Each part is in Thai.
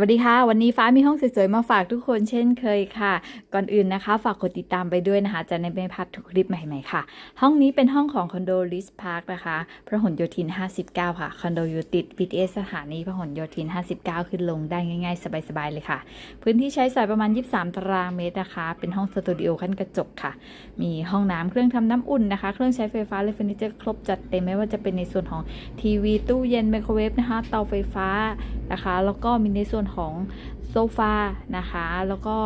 วัสดีค่ะ วันนี้ฟ้ามีห้องสวยๆมาฝากทุกคนเช่นเคยค่ะ ก่อนอื่นนะคะ ฝากกดติดตามไปด้วยนะคะ จะได้ไม่พลาดทุกคลิปใหม่ๆค่ะ ห้องนี้เป็นห้องของคอนโดลิสพาร์คนะคะพระหลโยธิน 59 ค่ะ คอนโดอยู่ติด BTS สถานีพระหลโยธิน 59 ขึ้นลงได้ง่ายๆ สบายๆเลยค่ะ พื้นที่ใช้สอยประมาณ 23 ตารางเมตรนะคะ เป็นห้องสตูดิโอขั้นกระจกค่ะ มีห้องน้ำเครื่องทำน้ำอุ่นนะคะ เครื่องใช้ไฟฟ้าและเฟอร์นิเจอร์ครบจัดเต็มไม่ว่าจะเป็นในส่วนของทีวีตู้เย็นไมโครเวฟนะคะเตาไฟฟ้า นะคะ แล้วก็มีในส่วนของโซฟานะคะ แล้วก็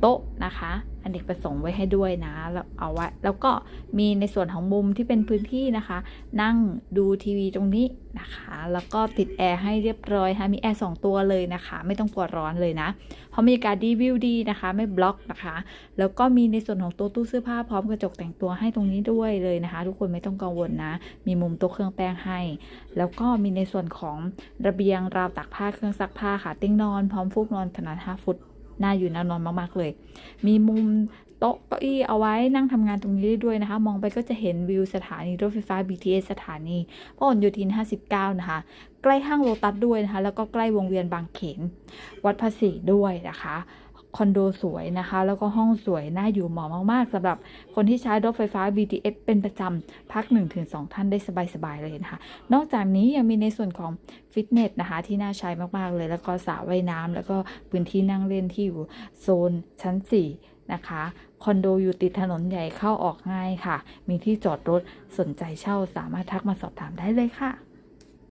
โต๊ะนะคะ อเนกประสงค์ไว้ให้ด้วยนะแล้วเอาไว้แล้วก็มีในส่วนของมุมที่เป็นพื้นที่นะคะ นั่งดูทีวีตรงนี้นะคะ แล้วก็ติดแอร์ให้เรียบร้อยค่ะมีแอร์สองตัวเลยนะคะ ไม่ต้องกลัวร้อนเลยนะ เพราะมีอากาศดีวิวดีนะคะ ไม่บล็อกนะคะ แล้วก็มีในส่วนของต๊ะตู้เสื้อผ้าพร้อมกระจกแต่งตัวให้ตรงนี้ด้วยเลยนะคะ ทุกคนไม่ต้องกังวลนะ มีมุมโต๊ะเครื่องแป้งให้ แล้วก็มีในส่วนของระเบียงราวตากผ้าเครื่องซักผ้าค่ะเตียงนอนพร้อมฟูกนอนขนาด5ฟุต น่าอยู่น่านอนมากๆเลย มีมุมโต๊ะเก้าอี้เอาไว้นั่งทำงานตรงนี้ได้ด้วยนะคะ มองไปก็จะเห็นวิวสถานีรถไฟฟ้า BTS สถานีพหลโยธิน 59 นะคะ ใกล้ห้างโลตัสด้วยนะคะ แล้วก็ใกล้วงเวียนบางเขน วัดภาษีด้วยนะคะ คอนโดสวยนะคะ แล้วก็ห้องสวยน่าอยู่เหมาะมากๆสำหรับคนที่ใช้รถไฟฟ้า BTS เป็นประจำพัก 1-2 ท่านได้สบายๆเลยนะคะ นอกจากนี้ยังมีในส่วนของฟิตเนสนะคะที่น่าใช้มากๆเลย แล้วก็สระว่ายน้ำแล้วก็พื้นที่นั่งเล่นที่อยู่โซนชั้น 4นะคะคอนโดอยู่ติดถนนใหญ่เข้าออกง่ายค่ะ มีที่จอดรถสนใจเช่าสามารถทักมาสอบถามได้เลยค่ะ